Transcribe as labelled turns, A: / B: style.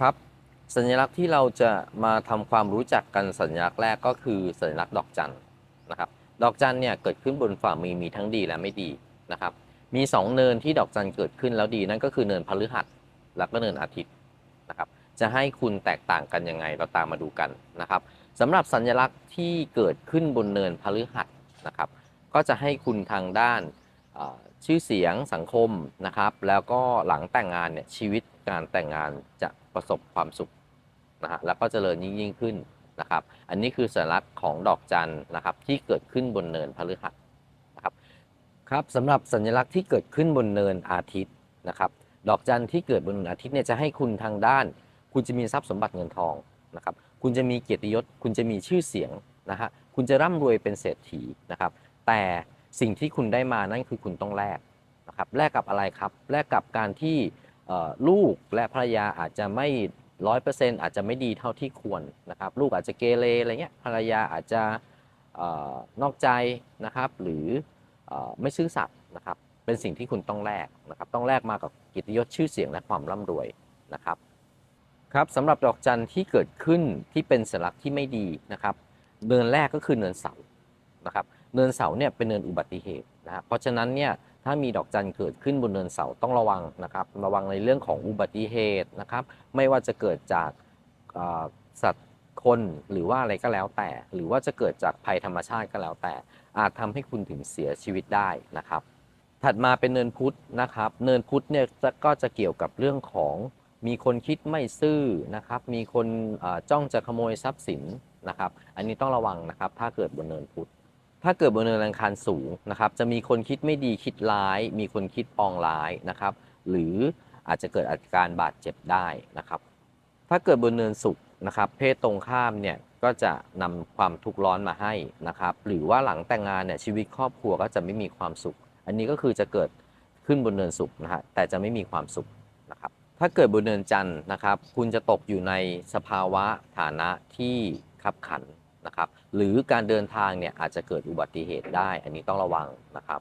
A: ครับ สัญลักษณ์ที่เราจะมาทำความรู้จักกันสัญลักษณ์แรกก็คือสัญลักษณ์ดอกจันนะครับ ดอกจันเนี่ยเกิดขึ้นบนฝ่ามือมีทั้งดีและไม่ดีนะครับ มี 2 เนินที่ดอกจันเกิดขึ้นแล้วดีนั่นก็คือเนินพฤหัสแล้วก็เนินอาทิตย์นะครับ จะให้คุณแตกต่างกันยังไงเราตามมาดูกันนะครับสำหรับสัญลักษณ์ที่เกิดขึ้นบนเนินพฤหัสนะครับ ก็จะให้คุณทางด้าน ชื่อเสียงสังคมนะครับ แล้วก็หลังแต่งงานเนี่ยชีวิตการแต่งงานจะประสบความสุขนะฮะแล้วก็เจริญยิ่งยิ่งขึ้นนะครับ อันนี้คือสัญลักษณ์ของดอกจันนะครับที่เกิดขึ้นบนเนินพฤหัสนะครับครับสำหรับสัญลักษณ์ที่เกิดขึ้นบนเนินอาทิตย์นะครับ ดอกจันที่เกิดบนเนินอาทิตย์เนี่ยจะให้คุณทางด้าน คุณจะมีทรัพย์สมบัติเงินทองนะครับ คุณจะมีเกียรติยศ คุณจะมีชื่อเสียงนะฮะคุณจะร่ำรวยเป็นเศรษฐีนะครับ แต่ สิ่งที่คุณได้มานั่นคือคุณต้องแลกนะครับแลกกับอะไรครับแลกกับการที่ลูกและภรรยาอาจจะไม่ร้อยเปอร์เซ็นต์อาจจะไม่ดีเท่าที่ควรนะครับ ลูกอาจจะเกเรอะไรเงี้ยภรรยาอาจจะนอกใจนะครับ หรือไม่ซื่อสัตย์นะครับ เป็นสิ่งที่คุณต้องแลกนะครับ ต้องแลกมากับกียรติยศชื่อเสียงและความร่ำรวยนะครับครับสำหรับดอกจันที่เกิดขึ้นที่เป็นสัญลักษณ์ที่ไม่ดีนะครับ เนินแรกก็คือเนินเสานะครับ เนินเสาเนี่ยเป็นเนินอุบัติเหตุนะฮะเพราะฉะนั้นเนี่ยถ้ามีดอกจันเกิดขึ้นบนเนินเสาต้องระวังนะครับระวังในเรื่องของอุบัติเหตุนะครับ ไม่ว่าจะเกิดจากสัตว์คนหรือว่าอะไรก็แล้วแต่ หรือว่าจะเกิดจากภัยธรรมชาติก็แล้วแต่ อาจทำให้คุณถึงเสียชีวิตได้นะครับ ถัดมาเป็นเนินพุธนะครับ เนินพุธเนี่ยก็จะเกี่ยวกับเรื่องของมีคนคิดไม่ซื่อนะครับ มีคนจ้องจะขโมยทรัพย์สินนะครับ อันนี้ต้องระวังนะครับ ถ้าเกิดบนเนินพุธ ถ้าเกิดบนเนินอังคารสูงนะครับ จะมีคนคิดไม่ดีคิดร้าย มีคนคิดปองร้ายนะครับ หรืออาจจะเกิดอาการบาดเจ็บได้นะครับ ถ้าเกิดบนเนินสุขนะครับ เพศตรงข้ามเนี่ยก็จะนำความทุกข์ร้อนมาให้นะครับ หรือว่าหลังแต่งงานเนี่ยชีวิตครอบครัวก็จะไม่มีความสุข อันนี้ก็คือจะเกิดขึ้นบนเนินสุขนะฮะแต่จะไม่มีความสุขนะครับ ถ้าเกิดบนเนินจันทร์นะครับ คุณจะตกอยู่ในสภาวะฐานะที่ขับขัน นะครับหรือการเดินทางเนี่ยอาจจะเกิดอุบัติเหตุได้ อันนี้ต้องระวังนะครับ